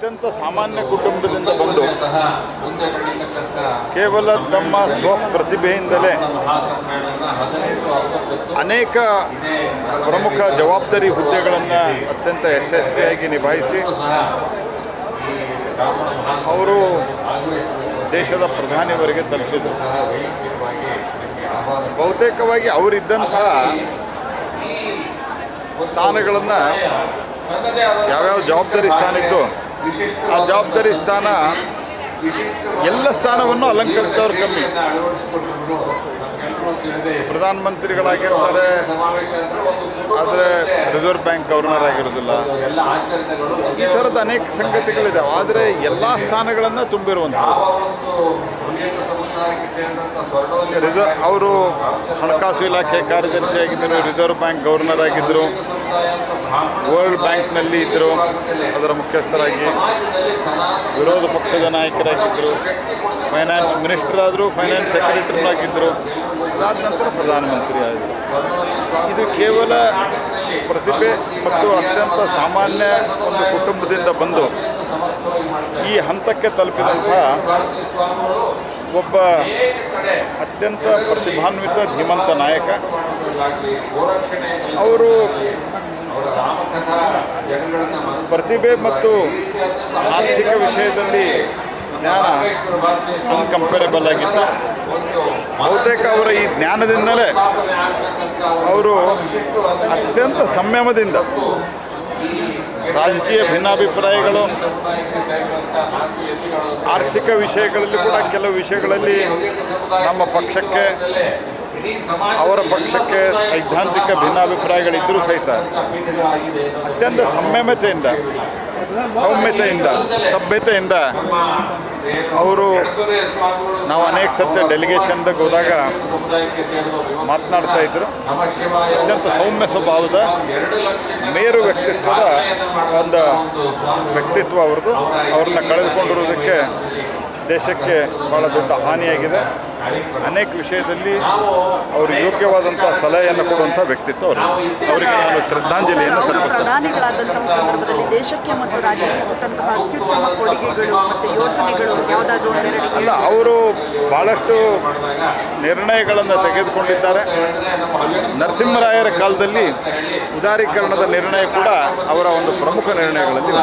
ಅತ್ಯಂತ ಸಾಮಾನ್ಯ ಕುಟುಂಬದಿಂದ ಬಂದು ಕೇವಲ ತಮ್ಮ ಸ್ವಪ್ರತಿಭೆಯಿಂದಲೇ ಅನೇಕ ಪ್ರಮುಖ ಜವಾಬ್ದಾರಿ ಹುದ್ದೆಗಳನ್ನು ಅತ್ಯಂತ ಯಶಸ್ವಿಯಾಗಿ ನಿಭಾಯಿಸಿ ಅವರು ದೇಶದ ಪ್ರಧಾನಿಯವರಿಗೆ ತಲುಪಿದರು. ಬಹುತೇಕವಾಗಿ ಅವರಿದ್ದಂತಹ ಸ್ಥಾನಗಳನ್ನು ಯಾವ್ಯಾವ ಜವಾಬ್ದಾರಿ ಸ್ಥಾನ ಇದ್ದು ಆ ಜವಾಬ್ದಾರಿ ಸ್ಥಾನ ಎಲ್ಲ ಸ್ಥಾನವನ್ನು ಅಲಂಕರಿಸಿದವರು ಕಮ್ಮಿ. ಪ್ರಧಾನಮಂತ್ರಿಗಳಾಗಿರ್ತಾರೆ, ಆದರೆ ರಿಸರ್ವ್ ಬ್ಯಾಂಕ್ ಗವರ್ನರ್ ಆಗಿರೋದಿಲ್ಲ. ಈ ಥರದ ಅನೇಕ ಸಂಗತಿಗಳಿದ್ದಾವೆ ಆದರೆ ಎಲ್ಲ ಸ್ಥಾನಗಳನ್ನು ತುಂಬಿರುವಂಥ ರಿಸರ್ವ್ ಅವರು ಹಣಕಾಸು ಇಲಾಖೆ ಕಾರ್ಯದರ್ಶಿಯಾಗಿದ್ದರು ರಿಸರ್ವ್ ಬ್ಯಾಂಕ್ ಗವರ್ನರ್ ಆಗಿದ್ದರು ವರ್ಲ್ಡ್ ಬ್ಯಾಂಕ್ನಲ್ಲಿ ಇದ್ದರು ಅದರ ಮುಖ್ಯಸ್ಥರಾಗಿ ವಿರೋಧ ಪಕ್ಷದ ನಾಯಕರಾಗಿದ್ದರು ಫೈನಾನ್ಸ್ ಮಿನಿಸ್ಟರ್ ಆದರು ಫೈನಾನ್ಸ್ ಸೆಕ್ರೆಟರಿ ಆಗಿದ್ದರು ಅದಾದ ನಂತರ ಪ್ರಧಾನಮಂತ್ರಿ ಆದರು ಇದು ಕೇವಲ ಪ್ರತಿಭೆ ಮತ್ತು ಅತ್ಯಂತ ಸಾಮಾನ್ಯ ಒಂದು ಕುಟುಂಬದಿಂದ ಬಂದು ಈ ಹಂತಕ್ಕೆ ತಲುಪಿದಂತಹ ಒಬ್ಬ ಅತ್ಯಂತ ಪ್ರತಿಭಾನ್ವಿತ, ಧೀಮಂತ ನಾಯಕ. ಅವರು ಪ್ರತಿಭೆ ಮತ್ತು ಆರ್ಥಿಕ ವಿಷಯದಲ್ಲಿ ಜ್ಞಾನ ಅನ್ಕಂಪೇರಬಲ್ ಆಗಿತ್ತು. ಬಹುತೇಕ ಅವರ ಈ ಜ್ಞಾನದಿಂದಲೇ ಅವರು ಅತ್ಯಂತ ಸಂಯಮದಿಂದ ರಾಜಕೀಯ ಭಿನ್ನಾಭಿಪ್ರಾಯಗಳು ಆರ್ಥಿಕ ವಿಷಯಗಳಲ್ಲಿ ಕೂಡ ಕೆಲವು ವಿಷಯಗಳಲ್ಲಿ ನಮ್ಮ ಪಕ್ಷಕ್ಕೆ ಅವರ ಪಕ್ಷಕ್ಕೆ ಸೈದ್ಧಾಂತಿಕ ಭಿನ್ನಾಭಿಪ್ರಾಯಗಳಿದ್ದರೂ ಸಹಿತ ಅತ್ಯಂತ ಸಂಯಮತೆಯಿಂದ ಸೌಮ್ಯತೆಯಿಂದ, ಸಭ್ಯತೆಯಿಂದ ಅವರು ನಾವು ಅನೇಕ ಸರ್ತಿ ಡೆಲಿಗೇಷನ್ದಾಗ ಹೋದಾಗ ಮಾತನಾಡ್ತಾ ಇದ್ದರು ಅತ್ಯಂತ ಸೌಮ್ಯ ಸ್ವಭಾವದ ಮೇರು ವ್ಯಕ್ತಿತ್ವದ ಒಂದು ವ್ಯಕ್ತಿತ್ವ ಅವ್ರದ್ದು. ಅವ್ರನ್ನ ಕಳೆದುಕೊಂಡಿರೋದಕ್ಕೆ ದೇಶಕ್ಕೆ ಭಾಳ ದೊಡ್ಡ ಹಾನಿಯಾಗಿದೆ. ಅನೇಕ ವಿಷಯದಲ್ಲಿ ಅವರು ಯೋಗ್ಯವಾದಂಥ ಸಲಹೆಯನ್ನು ಕೊಡುವಂಥ ವ್ಯಕ್ತಿತ್ವ ಅವರು. ಅವರಿಗೆ ನಾನು ಶ್ರದ್ಧಾಂಜಲಿಯನ್ನು ಪ್ರಧಾನಿಗಳಾದಂತಹ ಸಂದರ್ಭದಲ್ಲಿ ದೇಶಕ್ಕೆ ಮತ್ತು ರಾಜ್ಯಕ್ಕೆ ಕೊಟ್ಟಂತಹ ಅತ್ಯುತ್ತಮ ಕೊಡುಗೆಗಳು ಮತ್ತು ಯೋಜನೆಗಳು ಯಾವುದಾದ್ರೂ ಒಂದೆರಡು ಅಲ್ಲ ಅವರು ಭಾಳಷ್ಟು ನಿರ್ಣಯಗಳನ್ನು ತೆಗೆದುಕೊಂಡಿದ್ದಾರೆ. ನರಸಿಂಹರಾಯರ ಕಾಲದಲ್ಲಿ ಉದಾರೀಕರಣದ ನಿರ್ಣಯ ಕೂಡ ಅವರ ಒಂದು ಪ್ರಮುಖ ನಿರ್ಣಯಗಳಲ್ಲಿ